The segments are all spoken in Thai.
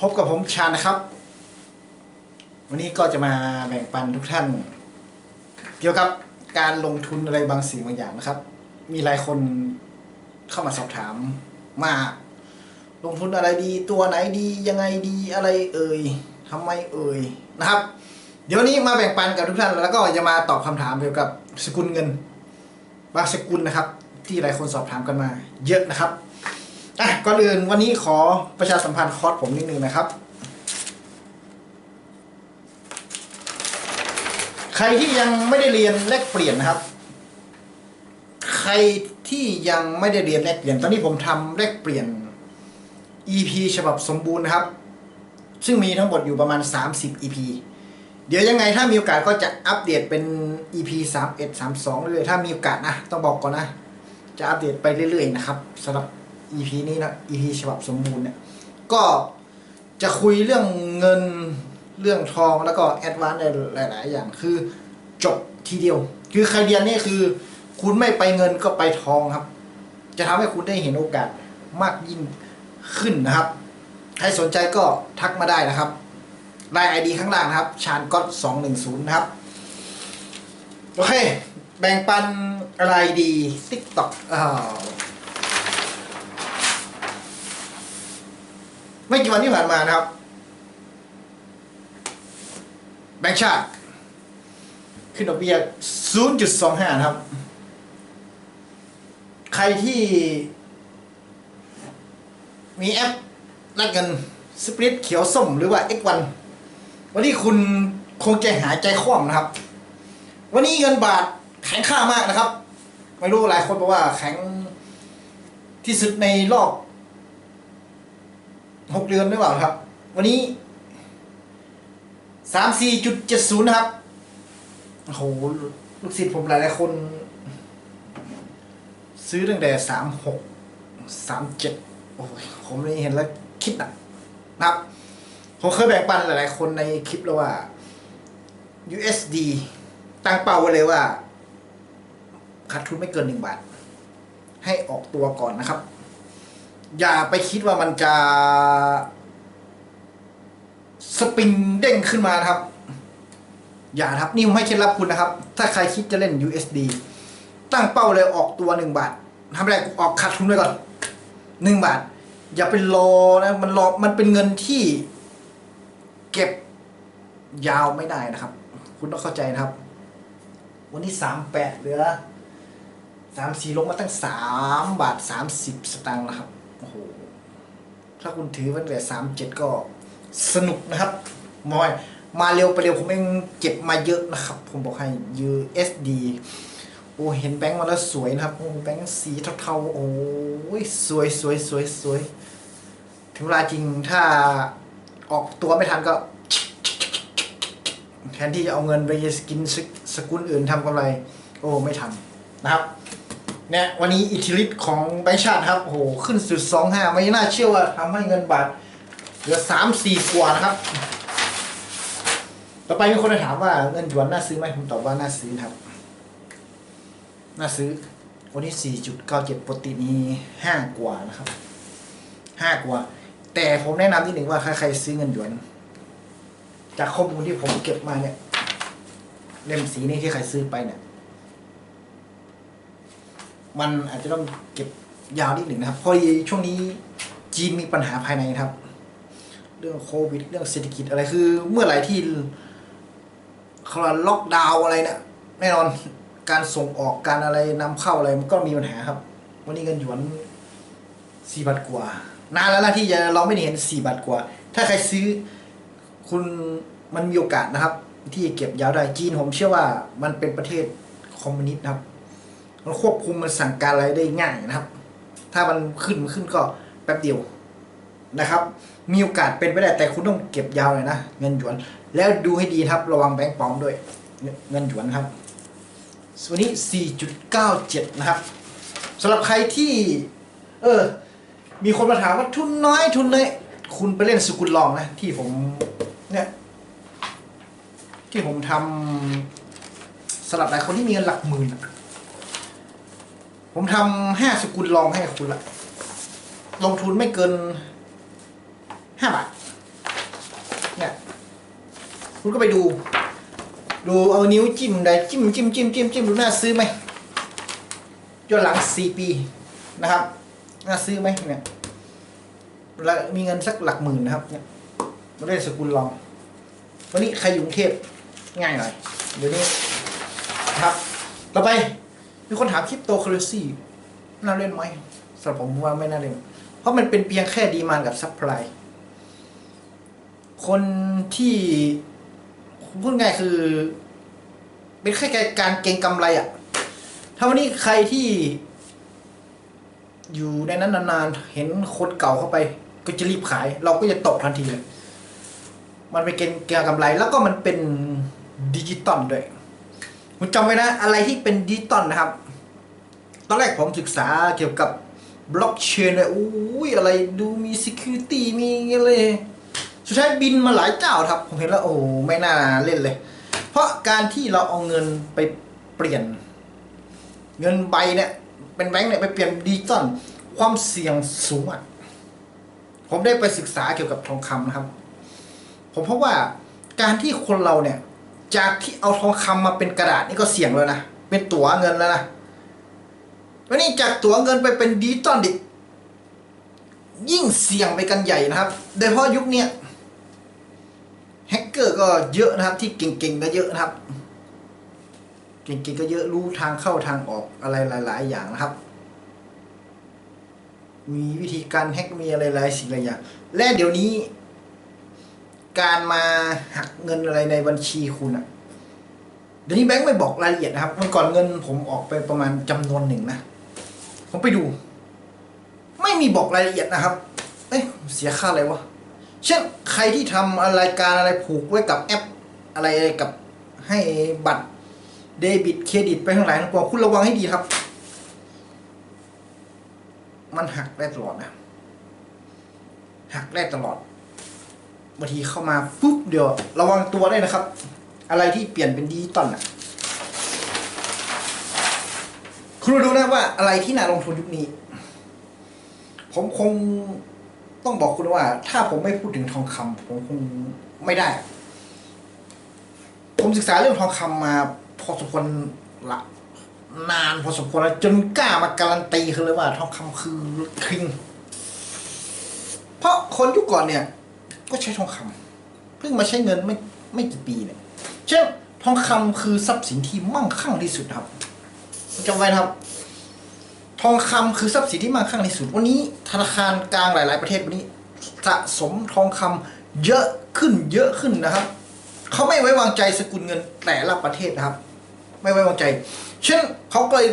พบกับผมชาญนะครับ วันนี้ก็จะมาแบ่งปันทุกท่าน เกี่ยวกับการลงทุนอะไรบางสิ่งบางอย่างนะครับ มีหลายคนเข้ามาสอบถามมาลงทุนอะไรดีตัวไหนดียังไงดีอะไรเอ่ยทำไมเอ่ยนะครับ เดี๋ยวนนี้มาแบ่งปันกับทุกท่าน แล้วก็จะมาตอบคำถามเกี่ยวกับสกุลเงิน บางสกุลนะครับ ที่หลายคนสอบถามกันมา เยอะนะครับ อะก่อนอื่นวันนี้ขอประชาสัมพันธ์คอร์สผมนิดนึงนะครับ ใครที่ยังไม่ได้เรียนแลกเปลี่ยนนะครับ ใครที่ยังไม่ได้เรียนแลกเปลี่ยน ตอนนี้ผมทำแลกเปลี่ยน EP ฉบับสมบูรณ์นะครับ ซึ่งมีทั้งหมดอยู่ประมาณ 30 EP เดี๋ยวยังไงถ้ามีโอกาสก็จะอัปเดตเป็น EP 31 32เรื่อยๆถ้ามีโอกาสนะ ต้องบอกก่อนนะ จะอัปเดตไปเรื่อยๆนะครับสำหรับ EP นี้นะ EP ฉบับสมบูรณ์เนี่ยก็จะคุยเรื่องเงินเรื่องทองแล้วก็แอดวานซ์หลาย ๆ อย่างคือจบทีเดียว คือใครเรียนนี่คือ คุณไม่ไปเงินก็ไปทองครับ จะทำให้คุณได้เห็นโอกาสมากยิ่งขึ้นนะครับ ใครสนใจก็ทักมาได้นะครับไลน์ไอดีข้างล่างนะครับชานก็สองหนึ่งศูนย์นะครับ โอเค แบ่งปันอะไรดีติ๊กต็อกอ่า ไม่กี่วันที่ผ่านมานะครับ แบงค์ชาติ ขึ้นดอกเบี้ย 0.25 นะครับ ใครที่ มีแอปนัดเงินสปริตเขียวส้มหรือว่า X1 วันนี้คุณคงใจหายใจคว่ำนะครับ วันนี้เงินบาทแข็งค่ามากนะครับ ไม่รู้หลายคนบอกว่าแข็งที่สุดในรอบ หกเดือนหรือเปล่าครับ วันนี้สามสี่จุดเจ็ดศูนย์ครับโอ้โหลูกศิษย์ผมหลายๆคน ซื้อตั้งแต่สามหกสามเจ็ดโอ้ยผมนี่เห็นแล้วคิดหนักนะครับ ผมเคยแบ่งปันหลายๆคนในคลิปแล้วว่า USD ตั้งเป้าไว้เลยว่าขาดทุนไม่เกินหนึ่งบาท ให้ออกตัวก่อนนะครับ อย่าไปคิดว่ามันจะ สปริงเด้งขึ้นมาครับ อย่าครับนี่ผมให้เคล็ดลับคุณนะครับ ถ้าใครคิดจะเล่น USD ตั้งเป้าเลยออกตัวหนึ่งบาททำอะไรออกขาดทุนไว้ก่อนหนึ่งบาท อย่าไปรอนะ มันรอมันเป็นเงินที่ เก็บยาวไม่ได้นะครับ คุณต้องเข้าใจนะครับ วันนี้สามแปดเหลือสามสี่ลงมาตั้งสามบาทสามสิบสตางค์นะครับ โอ้โหถ้าคุณถือมันแต่สามเจ็ดก็สนุกนะครับมอยมาเร็วไปเร็วผมเองเก็บมาเยอะนะครับ ผมบอกให้ USD โอ้เห็นแบงค์มาแล้วสวยนะครับโอ้แบงค์สีเทาๆโอ้ยสวยสวยสวยสวยถึงเวลาจริงถ้าออกตัวไม่ทันก็แทนที่จะเอาเงินไปกินสกสกุลอื่นทำกำไร โอ้ไม่ทำนะครับ เนี่ยวันนี้อิทธิฤทธิ์ของแบงค์ชาติครับโอ้โหขึ้นสุดสองห้าไม่น่าเชื่อว่าทำให้เงินบาทเหลือสามสี่กว่านะครับ ต่อไปมีคนมาถามว่าเงินหยวนน่าซื้อไหมผมตอบว่าน่าซื้อครับ น่าซื้อ วันนี้สี่จุดเก้าเจ็ดปกติมีห้ากว่านะครับห้ากว่า แต่ผมแนะนำนิดหนึ่งว่าถ้าใครซื้อเงินหยวน จากข้อมูลที่ผมเก็บมาเนี่ยเล่มสีนี้ที่ใครซื้อไปเนี่ย มันอาจจะต้องเก็บยาวนิดหนึ่งนะครับเพราะช่วงนี้จีนมีปัญหาภายในครับ เรื่องโควิดเรื่องเศรษฐกิจอะไรคือ เมื่อไหร่ที่เขาล็อกดาวอะไรเนี่ยแน่นอนการส่งออกการอะไรนำเข้าอะไรมันก็มีปัญหาครับ วันนี้เงินหยวนสี่บาทกว่านานแล้วนะที่เราไม่เห็นสี่บาทกว่า ถ้าใครซื้อคุณมันมีโอกาสนะครับ ที่จะเก็บยาวได้จีนผมเชื่อว่ามันเป็นประเทศคอมมิวนิสต์นะครับ มันควบคุมมันสั่งการอะไรได้ง่ายนะครับ ถ้ามันขึ้นมันขึ้นก็แป๊บเดียวนะครับ มีโอกาสเป็นไปได้แต่คุณต้องเก็บยาวเลยนะเงินหยวน แล้วดูให้ดีครับระวังแบงก์ปลอมด้วย เงินหยวนครับวันนี้ 4.97 นะครับสำหรับใครที่ เออ มีคนมาถามว่าทุนน้อยทุนน้อยคุณไปเล่นสกุลลองนะ ที่ผม เนี่ย ที่ผมทำสำหรับหลายคนที่มีเงินหลักหมื่นอะ ผมทำห้าสกุลลองให้คุณละลงทุนไม่เกินห้าบาท เนี่ย คุณก็ไปดู ดูเอานิ้วจิ้มได้จิ้มจิ้มจิ้มจิ้มจิ้มดูน่าซื้อไหมย้อนหลังสี่ปีนะครับ น่าซื้อไหมเนี่ยแล้วมีเงินสักหลักหมื่นนะครับ เนี่ยมาได้สกุลลองวันนี้ใครอยู่กรุงเทพง่ายหน่อยเดี๋ยวนี้ครับ ต่อไป มีคนถามคริปโตเคอเรซีน่าเล่นไหมสำหรับผมว่าไม่น่าเล่น เพราะมันเป็นเพียงแค่ดีมานกับซัพพลายคนที่พูดง่ายคือ เป็นแค่การเก็งกำไรอะ่ะ ถ้าวันนี้ใครที่อยู่ในนั้นนานๆ เห็นคนเก่าเข้าไป ก็จะรีบขาย เราก็จะตกทันทีเลย มันเป็นเก็งเก็งกำไรแล้วก็มันเป็นดิจิตอลด้วย คุณจำไว้นะ อะไรที่เป็นดิจิตอลนะครับ ตอนแรกผมศึกษาเกี่ยวกับบล็อกเชนเลยอุ้ยอะไรดูมี security มีอะไรสุดท้ายบินมาหลายเจ้าครับ ผมเห็นแล้วโอ้ไม่น่าเล่นเลย เพราะการที่เราเอาเงินไปเปลี่ยน เงินใบเนี่ย เป็นแบงค์เนี่ยไปเปลี่ยนดิจิตอลความเสี่ยงสูงอะผมได้ไปศึกษาเกี่ยวกับทองคำนะครับ ผมพบว่าการที่คนเราเนี่ย จากที่เอาทองคำมาเป็นกระดาษนี่ก็เสี่ยงแล้วนะ เป็นตั๋วเงินแล้วนะวันนี้จากตั๋วเงินไปเป็นดิจิตอลดิยิ่งเสี่ยงไปกันใหญ่นะครับ โดยเฉพาะยุคนี้แฮกเกอร์ก็เยอะนะครับ ที่เก่งๆก็เยอะนะครับ เก่งๆก็เยอะรู้ทางเข้าทางออกอะไรหลาย ๆ อย่างนะครับ มีวิธีการแฮกมีอะไรหลายสิ่งหลายอย่าง และเดี๋ยวนี้ การมาหักเงินอะไรในบัญชีคุณอะเดี๋ยวนี้แบงค์ไม่บอกรายละเอียดนะครับเมื่อก่อนเงินผมออกไปประมาณจำนวนหนึ่งนะ ผมไปดู ไม่มีบอกรายละเอียดนะครับ เอ้ยเสียค่าอะไรวะ เช่นใครที่ทำรายการอะไรผูกไว้กับแอป อะไรกับให้บัตรเดบิตเครดิตไปทั้งหลายทั้งปวงคุณระวังให้ดีครับ มันหักได้ตลอดนะ หักได้ตลอด บางทีเข้ามาปุ๊บเดี๋ยว ระวังตัวได้นะครับ อะไรที่เปลี่ยนเป็นดิจิตอลอะคุณดูนะว่าอะไรที่น่าลงทุนยุคนี้ ผมคงต้องบอกคุณว่า ถ้าผมไม่พูดถึงทองคำผมคงไม่ได้ ผมศึกษาเรื่องทองคำมาพอสมควรละนานพอสมควรแล้วจนกล้ามาการันตีคือเลยว่า ทองคำคือคิง เพราะคนยุคก่อนเนี่ย ก็ใช้ทองคำเพิ่งมาใช้เงินไม่ไม่กี่ปีเนี่ยเช่นทองคำคือทรัพย์สินที่มั่งคั่งที่สุดครับจำไว้นะครับ ทองคำคือทรัพย์สินที่มั่งคั่งที่สุด วันนี้ธนาคารกลางหลาย ๆ ประเทศวันนี้สะสมทองคำเยอะขึ้นเยอะขึ้นนะครับเขาไม่ไว้วางใจสกุลเงินแต่ละประเทศนะครับ ไม่ไว้วางใจ เช่นเขาก็เลย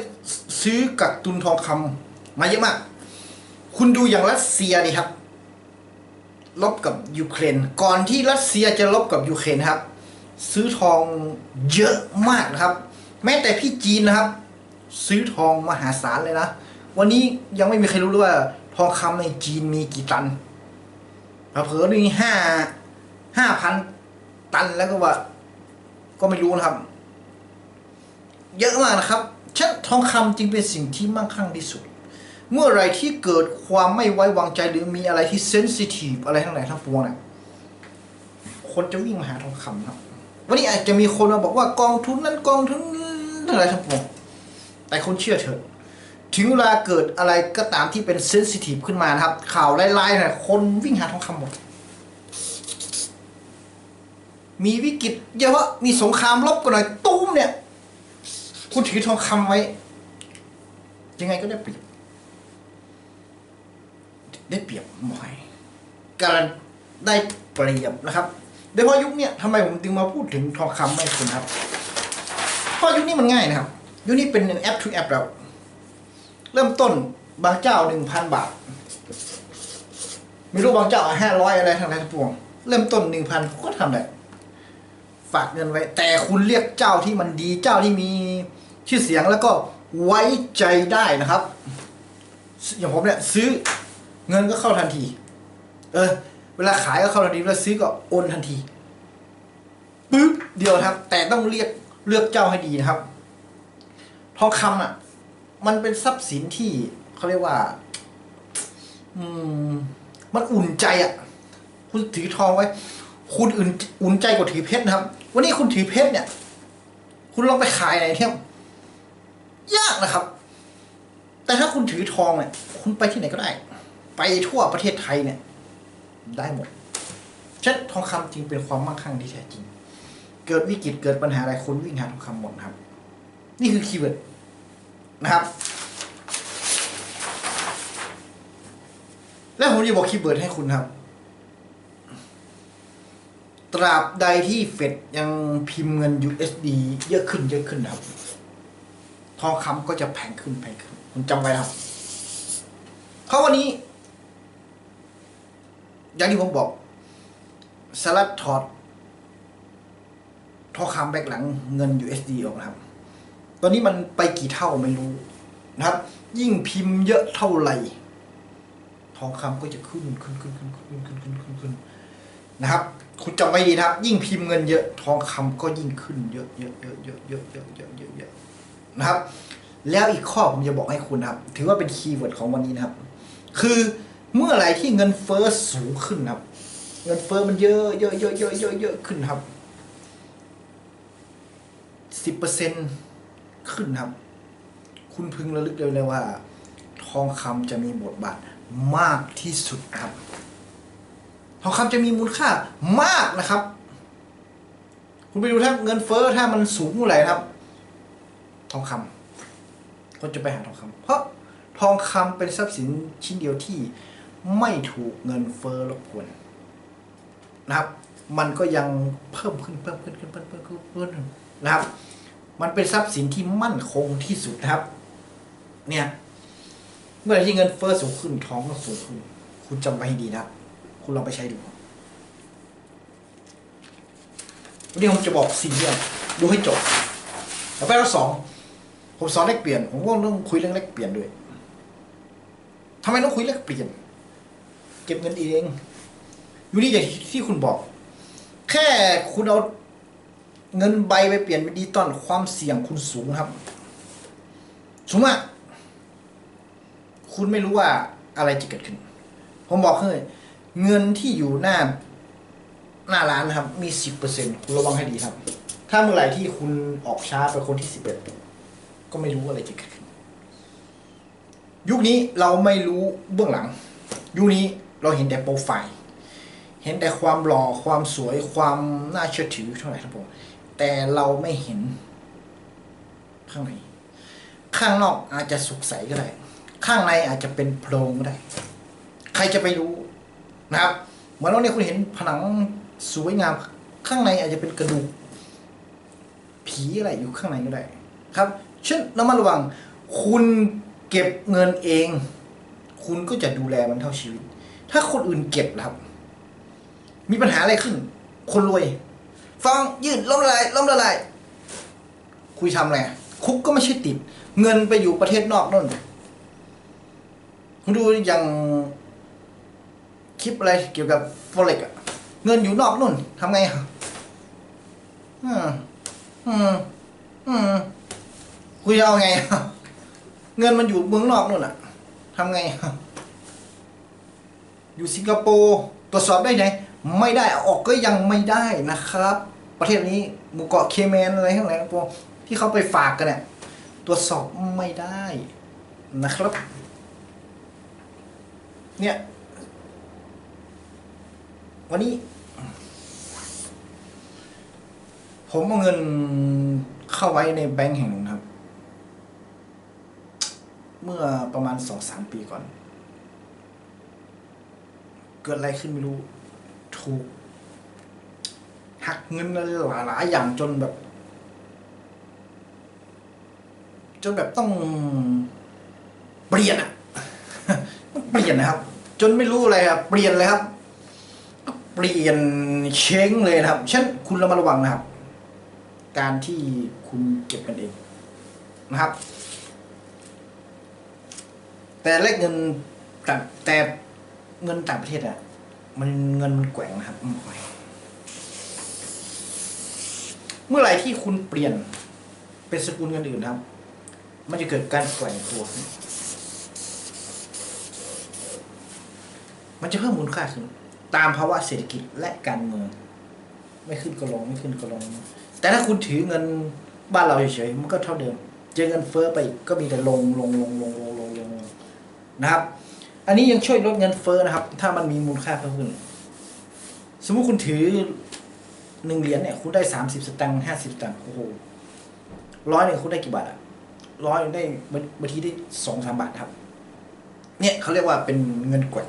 ซื้อกักตุนทองคำมาเยอะมาก คุณดูอย่างรัสเซียดิครับ ลบกับยูเครน ก่อนที่รัสเซียจะลบกับยูเครนครับ ซื้อทองเยอะมากนะครับ แม้แต่พี่จีนนะครับ ซื้อทองมหาศาลเลยนะ วันนี้ยังไม่มีใครรู้เลยว่า ทองคำในจีนมีกี่ตันเผลอๆนี่ห้าห้าพันตันแล้วก็ว่า ก็ไม่รู้นะครับ เยอะมากนะครับช่นทองคำจึงเป็นสิ่งที่มั่งคั่งที่สุด เมื่อไรที่เกิดความไม่ไว้วางใจหรือมีอะไรที่เซนซิทีฟอะไรทั้งหลายทั้งปวงเนี่ยคนจะวิ่งมาหาทองคำครับ วันนี้อาจจะมีคนมาบอกว่ากองทุนนั้นกองทุนทั้งหลายทั้งปวงแต่คนเชื่อเถอะถึงเวลาเกิดอะไรก็ตามที่เป็นเซนซิทีฟขึ้นมานะครับ ข่าวไล่ๆเนี่ยคนวิ่งหาทองคำหมด มีวิกฤตเยอะว่ามีสงครามลบกันหน่อยตุ้มเนี่ย คุณถือทองคำไว้ ยังไงก็ได้เปรียบ ได้เปรียบหน่อยการได้เปรียบนะครับโดยเฉพาะยุคนี้ทำไมผมจึงมาพูดถึงทองคำไม่คุณครับเพราะยุคนี้มันง่ายนะครับ ยุคนี้เป็นแอปทุกแอปแล้วเริ่มต้นบางเจ้าหนึ่งพันบาท ไม่รู้บางเจ้าห้าร้อยอะไรทั้งหลายทั้งปวง เริ่มต้นหนึ่งพันก็ทำได้ฝากเงินไว้ แต่คุณเรียกเจ้าที่มันดีเจ้าที่มีชื่อเสียงแล้วก็ไว้ใจได้นะครับ อย่างผมเนี่ยซื้อ เงินก็เข้าทันที เออ เวลาขายก็เข้าทันทีเวลาซื้อก็โอนทันทีปึ๊บเดียวครับ แต่ต้องเรียกเลือกเจ้าให้ดีนะครับ ทองคำอะ มันเป็นทรัพย์สินที่เขาเรียกว่า อืม มันอุ่นใจอะ คุณถือทองไว้ คุณอุ่นอุ่นใจกว่าถือเพชรนะครับ วันนี้คุณถือเพชรเนี่ย คุณลองไปขายไหนเที่ยวยากนะครับ แต่ถ้าคุณถือทองเนี่ย คุณไปที่ไหนก็ได้ ไปทั่วประเทศไทยเนี่ย ได้หมดเช่นทองคำจริงเป็นความมั่งคั่งที่แท้จริง เกิดวิกฤตเกิดปัญหาอะไรคุณวิ่งหาทองคำหมดครับ นี่คือคีย์เวิร์ดนะครับ และผมจะบอกคีย์เวิร์ดให้คุณครับ ตราบใดที่เฟดยังพิมพ์เงิน USD เยอะขึ้นเยอะขึ้นครับ ทองคำก็จะแพงขึ้นแพงขึ้น คุณจำไว้ครับเพราะวันนี้ อย่างที่ผมบอกสลัดถอดทองคำแบกหลังเงิน USD ออกนะครับ ตอนนี้มันไปกี่เท่าไม่รู้นะครับ ยิ่งพิมพ์เยอะเท่าไหร่ ทองคำก็จะขึ้นขึ้นขึ้นขึ้นขึ้นขึ้นขึ้นขึ้นขึ้นนะครับ คุณจำไว้ดีนะครับ ยิ่งพิมพ์เงินเยอะทองคำก็ยิ่งขึ้นเยอะเยอะเยอะเยอะเยอะเยอะเยอะเยอะเยอะนะครับ แล้วอีกข้อผมจะบอกให้คุณนะครับ ถือว่าเป็นคีย์เวิร์ดของวันนี้นะครับ คือ เมื่อไหร่ที่เงินเฟ้อสูงขึ้นครับ เงินเฟ้อมันเยอะเยอะเยอะเยอะเยอะเยอะขึ้นครับสิบเปอร์เซ็นขึ้นครับ คุณพึงระลึกเลยเลยว่า ทองคำจะมีบทบาทมากที่สุดครับ ทองคำจะมีมูลค่ามากนะครับ คุณไปดูถ้าเงินเฟ้อถ้ามันสูงเท่าไหร่ครับ ทองคำก็จะไปหาทองคำเพราะทองคำเป็นทรัพย์สินชิ้นเดียวที่ ไม่ถูกเงินเฟ้อรบกวนนะครับ มันก็ยังเพิ่มขึ้นเพิ่มขึ้นเพิ่มขึ้นเพิ่มขึ้นเพิ่มขึ้นนะครับ มันเป็นทรัพย์สินที่มั่นคงที่สุดนะครับ เนี่ย เมื่อไหร่ที่เงินเฟ้อสูงขึ้นท้องก็สูงขึ้น คุณจำไว้ให้ดีนะ คุณลองไปใช้ดูวันนี้ผมจะบอกสี่เรื่องดูให้จบแล้วไปแล้วสองผมสอนเลขเปลี่ยน ผมก็ต้องคุยเรื่องเลขเปลี่ยนด้วยทำไมต้องคุยเลขเปลี่ยน เก็บเงินเองอยู่นี่อย่างที่คุณบอก แค่คุณเอาเงินใบไปเปลี่ยนเป็นดิจิตอลความเสี่ยงคุณสูงครับ สูงมาก คุณไม่รู้ว่าอะไรจะเกิดขึ้น ผมบอกเลยเงินที่อยู่หน้า หน้าร้านนะครับ มีสิบเปอร์เซ็นคุณระวังให้ดีครับ ถ้าเมื่อไหร่ที่คุณออกช้าไปคนที่สิบเอ็ดก็ไม่รู้อะไรจะเกิดขึ้น ยุคนี้เราไม่รู้เบื้องหลัง ยุคนี้ เราเห็นแต่โปรไฟล์เห็นแต่ความหล่อความสวยความน่าเชื่อถือเท่าไหร่ครับผม แต่เราไม่เห็น ข้างในข้างนอกอาจจะสุกใสก็ได้ ข้างในอาจจะเป็นโพรงก็ได้ ใครจะไปรู้นะครับเหมือนว่าเนี่ยคุณเห็นผนังสวยงาม ข้างในอาจจะเป็นกระดูก ผีอะไรอยู่ข้างในก็ได้ครับเช่นระมัดระวัง คุณเก็บเงินเอง คุณก็จะดูแลมันเท่าชีวิต ถ้าคนอื่นเก็บล่ะครับ มีปัญหาอะไรขึ้น คนรวยฟังยืดล้มละลายล้มละลายคุยทำอะไรคุกก็ไม่ใช่ติด เงินไปอยู่ประเทศนอกนู่นคุณดูอย่างคลิปอะไรเกี่ยวกับฟอเร็กอะเงินอยู่นอกนู่นทำไงอะอืมอืมอืมคุณจะเอาไง เงินมันอยู่เมืองนอกนู่นอะทำไงอะ อยู่สิงคโปร์ตรวจสอบได้ไหนไม่ได้ออกก็ยังไม่ได้นะครับ ประเทศนี้หมู่เกาะเคแมนอะไรทั้งหลายพวกที่เขาไปฝากกันเนี่ยตรวจสอบไม่ได้นะครับ เนี่ย วันนี้ ผมเอาเงินเข้าไว้ในแบงก์แห่งหนึ่งครับ เมื่อประมาณสองสามปีก่อน เกิดอะไรขึ้นไม่รู้ ถูก หักเงินอะไรหลายๆอย่างจนแบบ จนแบบต้องเปลี่ยนอะเปลี่ยนนะครับ จนไม่รู้อะไรครับเปลี่ยนเลยครับ เปลี่ยนเช้งเลยนะครับเช่นคุณระมัดระวังนะครับ การที่คุณเก็บกันเองนะครับ แต่เลขเงินต่แต่ เงินต่างประเทศอะ มันเงินมันแกว่งนะครับเมื่อไหร่ที่คุณเปลี่ยนเป็นสกุลเงินอื่นครับ มันจะเกิดการแกว่งตัว มันจะเพิ่มมูลค่าขึ้นตามภาวะเศรษฐกิจและการเมือง ไม่ขึ้นก็ลงไม่ขึ้นก็ลง แต่ถ้าคุณถือเงินบ้านเราเฉยๆมันก็เท่าเดิม เจอเงินเฟ้อไปก็มีแต่ลงลงลงลงลงลงลงนะครับ อันนี้ยังช่วยลดเงินเฟ้อนะครับ ถ้ามันมีมูลค่าเพิ่มขึ้น สมมุติคุณถือหนึ่งเหรียญเนี่ย คุณได้สามสิบสตางค์ห้าสิบสตางค์โอ้โหร้อยหนึ่งคุณได้กี่บาทอะร้อยหนึ่งได้บางทีได้สองสามบาทครับ เนี่ยเขาเรียกว่าเป็นเงินกด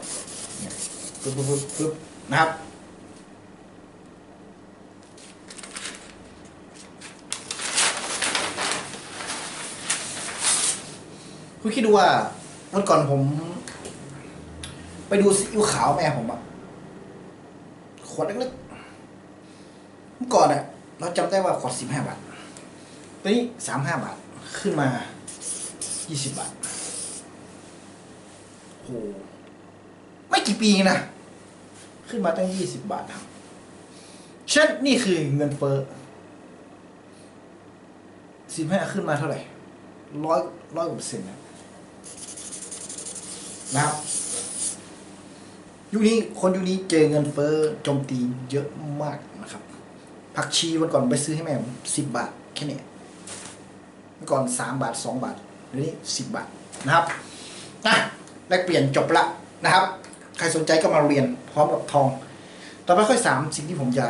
เนี่ยปึ๊บปึ๊บปึ๊บปึ๊บนะครับคุณคิดดูว่าวันก่อนผม ไปดูซีอิ๊วขาวแม่ผมอะขวดเล็กๆเมื่อก่อนอะเราจำได้ว่าขวดสิบห้าบาทตอนนี้สามห้าบาทขึ้นมายี่สิบบาทโหไม่กี่ปีนะ ขึ้นมาตั้งยี่สิบบาทครับเช่นนี่คือเงินเฟ้อสิบห้าขึ้นมาเท่าไหร่ร้อยร้อยกว่าเปอร์เซ็นต์นะนะครับ ยุคนี้คนยุคนี้เจอเงินเฟ้อโจมตีเยอะมากนะครับผักชีวันก่อนไปซื้อให้แม่ผมสิบบาทแค่นี้เมื่อก่อนสามบาทสองบาทเดี๋ยวนี้สิบบาทนะครับนะแลกเปลี่ยนจบละนะครับ ใครสนใจก็มาเรียนพร้อมกับทอง ต่อไปข้อสามสิ่งที่ผมจะ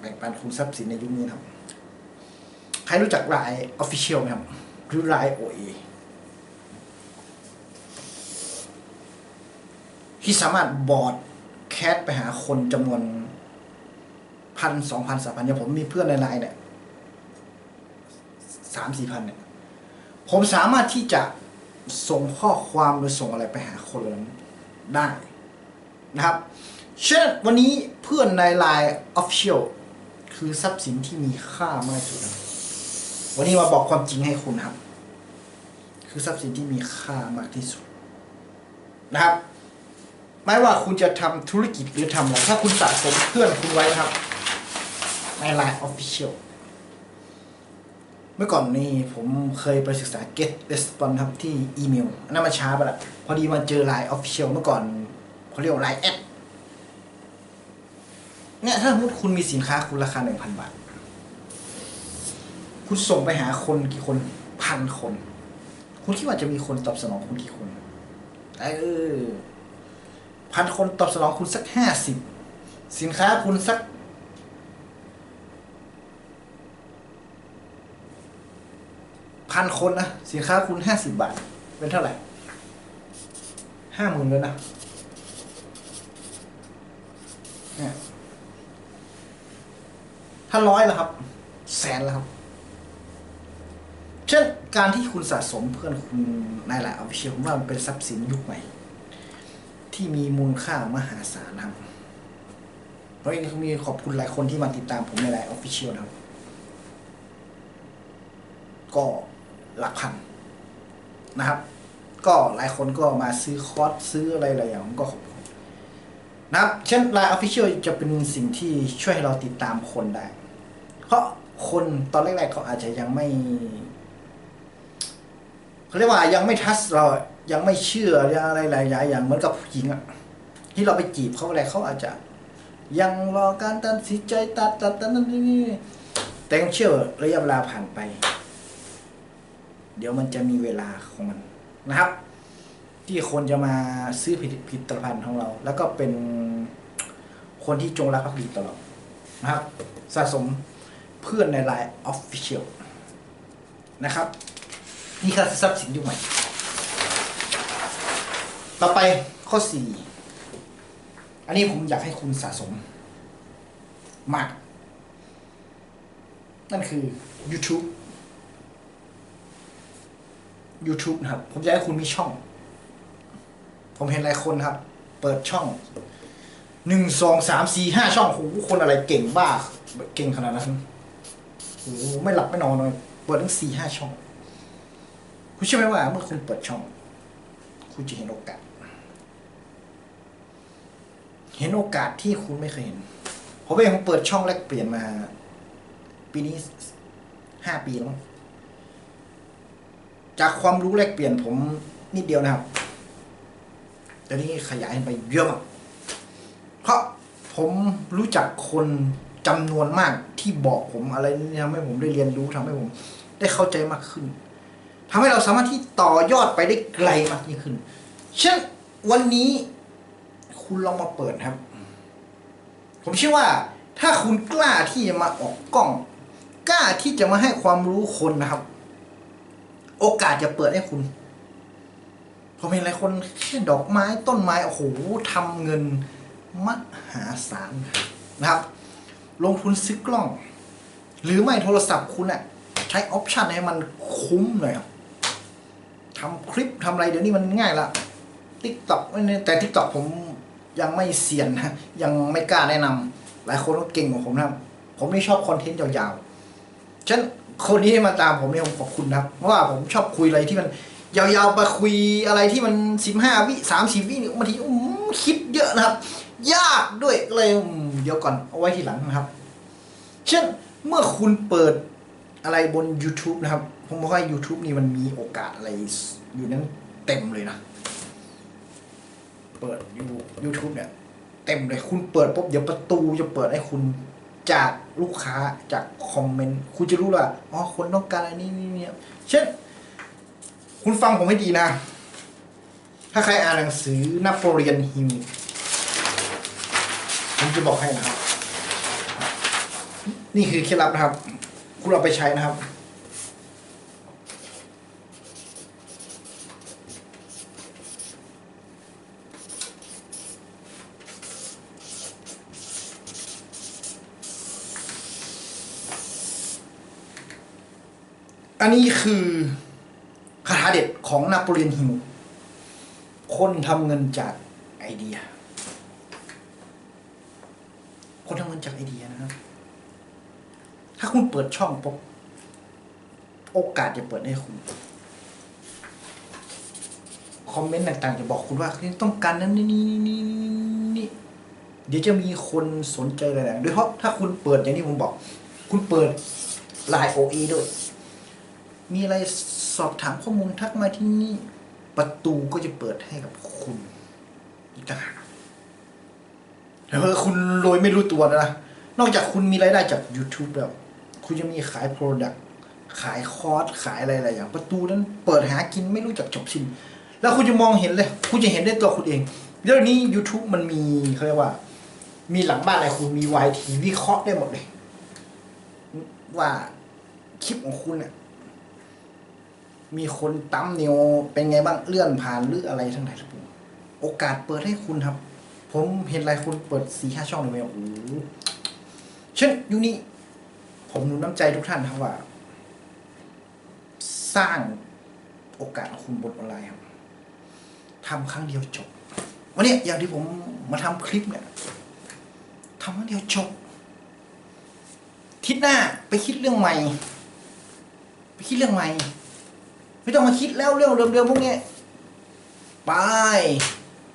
แบ่งปันคุณทรัพย์สินในยุคนี้ครับ ใครรู้จักไลน์ออฟฟิเชียลไหมครับ หรือไลน์โอเอ ที่สามารถบอร์ดแคสไปหาคนจำนวนพันสองพันสามพันอย่างผมมีเพื่อนในไลน์เนี่ยสามสี่พันเนี่ย ผมสามารถที่จะส่งข้อความหรือส่งอะไรไปหาคนเหล่านั้นได้นะครับ เช่นวันนี้เพื่อนในไลน์ Official คือทรัพย์สินที่มีค่ามากที่สุด วันนี้มาบอกความจริงให้คุณครับ คือทรัพย์สินที่มีค่ามากที่สุดนะครับ ไม่ว่าคุณจะทำธุรกิจหรือทำอะไรถ้าคุณสะสมเพื่อนคุณไว้ครับ ใน Line Official เมื่อก่อนนี่ผมเคยไปศึกษา Get Response ครับที่อีเมลนนั้นมันช้าไปละพอดีมาเจอ Line Official เมื่อก่อนเขาเรียกว่า Line แอดเนี่ยถ้าสมมติคุณมีสินค้าคุณราคาหนึ่งพันบาท คุณส่งไปหาคนกี่คนพันคน คุณคิดว่าจะมีคนตอบสนองคุณกี่คน เออ พันคนตอบสนองคุณสักห้าสิบสินค้าคุณสักพันคนนะสินค้าคุณห้าสิบบาท เป็นเท่าไหร่ห้าหมื่นเลยนะเนี่ยถ้าร้อยแล้วครับ แสนแล้วครับ เช่นการที่คุณสะสมเพื่อนคุณในหลายออฟฟิเชียลผมว่ามันเป็นทรัพย์สินยุคใหม่ ที่มีมูลค่ามหาศาลครับเพราะยังมีขอบคุณหลายคนที่มาติดตามผมในไลน์ออฟฟิเชียลนะครับ ก็หลักพันนะครับ ก็หลายคนก็มาซื้อคอร์สซื้ออะไรหลายอย่างก็ขอบคุณนะครับเช่นไลน์ออฟฟิเชียลจะเป็นสิ่งที่ช่วยให้เราติดตามคนได้ เพราะคนตอนแรกๆเขาอาจจะยังไม่เขาเรียกว่ายังไม่ทัสเรา ยังไม่เชื่อยังอะไรหลายๆอย่างเหมือนกับผู้หญิงอะที่เราไปจีบเขาอะไรเขาอาจจะ ยังรอการตัดสินใจตัดตัดตัดนั่นนี่แต่ต้องเชื่อระยะเวลาผ่านไป เดี๋ยวมันจะมีเวลาของมันนะครับ ที่คนจะมาซื้อผลิตผลิตภัณฑ์ของเรา แล้วก็เป็นคนที่จงรักภักดีต่อเรานะครับสะสมเพื่อนในไลน์ Official นะครับ นี่คือทรัพย์สินยุคใหม่ ต่อไปข้อสี่อันนี้ผมอยากให้คุณสะสม มาก นั่นคือ YouTube YouTube นะครับ ผมอยากให้คุณมีช่อง ผมเห็นหลายคนครับ เปิดช่องหนึ่งสองสามสี่ห้าช่องโอ้โหคนอะไรเก่งบ้า เก่งขนาดนั้นโอ้โหไม่หลับไม่นอนเลยเปิดทั้งสี่ห้าช่อง คุณเชื่อไหมว่าเมื่อคุณเปิดช่อง คุณจะเห็นโอกาส เห็นโอกาสที่คุณไม่เคยเห็น ผมเองผมเปิดช่องแรกเปลี่ยนมา ปีนี้ห้าปีแล้ว จากความรู้แรกเปลี่ยนผมนิดเดียวนะครับแต่นี้ขยายไปเยอะมากเพราะผมรู้จักคนจำนวนมากที่บอกผมอะไรนี่ทำให้ผมได้เรียนรู้ทำให้ผม ได้เข้าใจมากขึ้นทำให้เราสามารถที่ต่อยอดไปได้ไกลมากยิ่งขึ้น เช่นวันนี้ คุณลองมาเปิดครับ ผมเชื่อว่า ถ้าคุณกล้าที่จะมาออกกล้อง กล้าที่จะมาให้ความรู้คนนะครับ โอกาสจะเปิดให้คุณผมเห็นหลายคนแค่ดอกไม้ต้นไม้โอ้โหทำเงินมหาศาลนะครับ ลงทุนซื้อกล้อง หรือไม่โทรศัพท์คุณอะใช้ออปชันให้มันคุ้มหน่อยครับทำคลิปทำอะไรเดี๋ยวนี้มันง่ายละทิกต็อกแต่ทิกต็อกผม ยังไม่เซียนนะยังไม่กล้าแนะนำหลายคนก็เก่งกว่าผมนะครับ ผมไม่ชอบคอนเทนต์ยาวๆฉะนันคนที่มาตามผมเนี่ยผมขอบคุณนะครับเพราะว่าผมชอบคุยอะไรที่มันยาวๆไปคุยอะไรที่มันสิบห้าวิสามสิบวิบางทีคิดเยอะนะครับ ยากด้วยเลยเดี๋ยวก่อนเอาไว้ทีหลังนะครับ เช่นเมื่อคุณเปิดอะไรบน YouTube นะครับ ผมบอกว่า YouTube นี่มันมีโอกาสอะไรอยู่นั้นเต็มเลยนะ เปิด YouTube เนี่ย เต็มเลยคุณเปิดปุ๊บเดี๋ยวประตูจะเปิดให้คุณจากลูกค้าจากคอมเมนต์คุณจะรู้ว่าอ๋อคนต้องการอันนี้นี่เนี่ยเช่น คุณฟังผมให้ดีนะ ถ้าใครอ่านหนังสือนโปเลียนฮิลผมจะบอกให้นะครับ นี่คือเคล็ดลับนะครับ คุณเอาไปใช้นะครับ อันนี้คือคาถาเด็ดของนโปเลียนฮิลคนทำเงินจากไอเดีย คนทำเงินจากไอเดียนะครับ ถ้าคุณเปิดช่องปุ๊บโอกาสจะเปิดให้คุณ คอมเมนต์ต่างๆ จะบอกคุณว่าต้องการนั้นนี่นี่นี่นี่เดี๋ยวจะมีคนสนใจอะไรๆโดยเฉพาะถ้าคุณเปิดอย่างที่ผมบอก คุณเปิดไลน์โอเอด้วย มีอะไรสอบถามข้อมูลทักมาที่นี่ ประตูก็จะเปิดให้กับคุณอีกต่างหากเออคุณโรยไม่รู้ตัวนะ นอกจากคุณมีรายได้จาก YouTube แล้ว คุณจะมีขายโปรดักต์ขายคอร์สขายอะไรๆอย่าง ประตูนั้นเปิดหากินไม่รู้จักจบสิ้น แล้วคุณจะมองเห็นเลย คุณจะเห็นได้ตัวคุณเองเดี๋ยวนี้ YouTube มันมีเขาเรียกว่า มีหลังบ้านอะไรคุณมีวายทีวิเคราะห์ได้หมดเลย ว่าคลิปของคุณเนี่ย มีคนตั้มเนียวเป็นไงบ้างเลื่อนผ่านหรืออะไรทั้งหลายทั้งปวงโอกาสเปิดให้คุณครับ ผมเห็นหลายคนเปิดสี่ห้าช่องเลยโอ้โหเช่นยุนี้ผมหนุนน้ำใจทุกท่านครับว่า สร้างโอกาสคุณบนออนไลน์ครับทำครั้งเดียวจบ วันนี้อย่างที่ผมมาทำคลิปเนี่ยทำครั้งเดียวจบทิศหน้าไปคิดเรื่องใหม่ ไปคิดเรื่องใหม่ ไม่ต้องมาคิดแล้วเรื่องเดิมๆพวกนี้ไป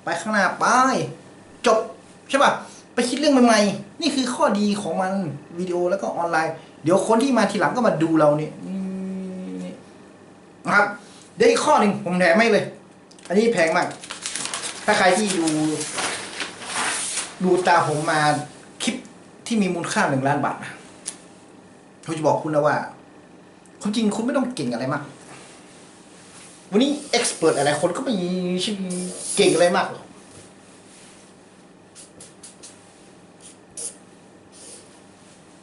ไปข้างหน้าไป จบใช่ป่ะไปคิดเรื่องใหม่ๆ นี่คือข้อดีของมันวิดีโอแล้วก็ออนไลน์ เดี๋ยวคนที่มาทีหลังก็มาดูเราเนี่ยนี่นะครับเดี๋ยวอีกข้อหนึ่งผมแถมให้เลย อันนี้แพงมาก ถ้าใครที่ดู ดูตาผมมาคลิปที่มีมูลค่าหนึ่งล้านบาทผมจะบอกคุณนะว่าความจริงคุณไม่ต้องเก่งอะไรมาก วันนี้เอ็กซ์เพรสอะไรคนก็ไม่ใช่เก่งอะไรมากหรอก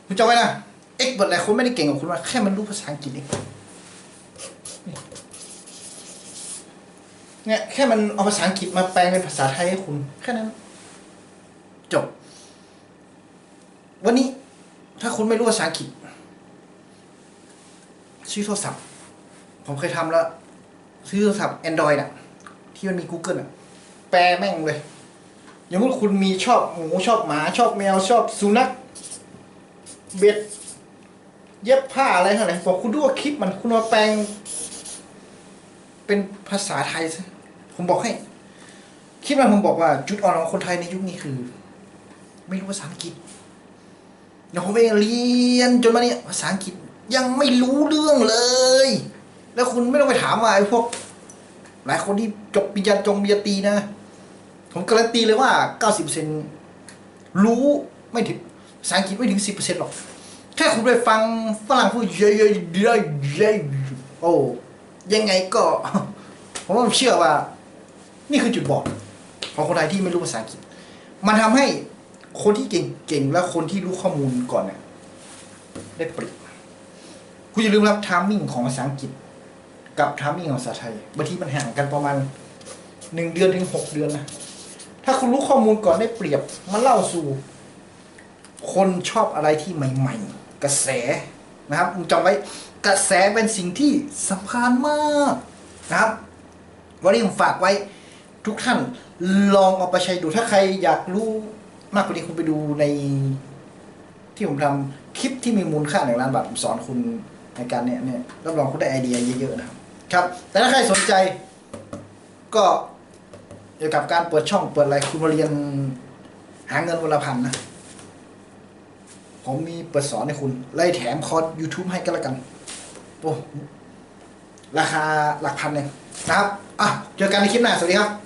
คุณจำไว้นะเอ็กซ์เพรสอะไรคนไม่ได้เก่งกว่าคุณว่าแค่มันรู้ภาษาอังกฤษเองเนี่ยแค่มันเอาภาษาอังกฤษมาแปลงเป็นภาษาไทยให้คุณแค่นั้น จบ วันนี้ ถ้าคุณไม่รู้ภาษาอังกฤษซื้อโทรศัพท์ ผมเคยทำแล้ว ซื้อโทรศัพท์ Android อะ ที่มันมี Google อะ แปลแม่งเลย อย่างพว่าคุณมีชอบหมูชอบหมาชอบแมวชอบสุนัขเบ็ด เย็บผ้าอะไรเท่าไหร่บอกคุณดูว่าคลิปมันคุณมาแปลง เป็นภาษาไทยซะผมบอกให้ คลิปนั้นผมบอกว่าจุดอ่อนของคนไทยในยุคนี้คือ ไม่รู้ภาษาอังกฤษอย่างผมเองเรียนจนมาเนี่ยภาษาอังกฤษยังไม่รู้เรื่องเลย แล้วคุณไม่ต้องไปถามว่าไอ้พวก หลายคนที่จบปริญญาจงปริญญาตรีนะ ผมการันตีเลยว่า90%รู้ไม่ถึงภาษาอังกฤษไม่ถึงสิบเปอร์เซ็นต์หรอก แค่คุณไปฟังฝรั่งพูดเยอะๆเยอะๆเยอะๆโอ้ยังไงก็ ผมเชื่อว่า นี่คือจุดบอดของคนไทยที่ไม่รู้ภาษาอังกฤษ มันทำให้คนที่เก่งๆ และคนที่รู้ข้อมูลก่อนเนี่ยได้เปรียบคุณอย่าลืมรับทามมิ่งของภาษาอังกฤษ กับทามิ่งของภาษาไทยบางทีมันห่างกันประมาณหนึ่งเดือนถึงหกเดือนนะถ้าคุณรู้ข้อมูลก่อนได้เปรียบมันเล่าสู่ คนชอบอะไรที่ใหม่ ๆ กระแสนะครับจำไว้กระแสเป็นสิ่งที่สำคัญมากนะครับวันนี้ผมฝากไว้ทุกท่านลองเอาไปใช้ดูถ้าใครอยากรู้มากกว่านี้คุณไปดูในที่ผมทำคลิปที่มีมูลค่าหนึ่งล้านบาทผมสอนคุณในการเนี่ยเนี่ยรับรองคุณได้ไอเดียเยอะๆนะครับ ครับ แต่ถ้าใครสนใจ ก็เกี่ยวกับการเปิดช่องเปิดอะไรคุณมาเรียนหาเงินวันละพันนะ ผมมีเปิดสอนให้คุณ ไล่แถมคอร์ส YouTube ให้ก็แล้วกัน โอ้ ราคาหลักพันเองนะครับ อะ เจอกันในคลิปหน้า สวัสดีครับ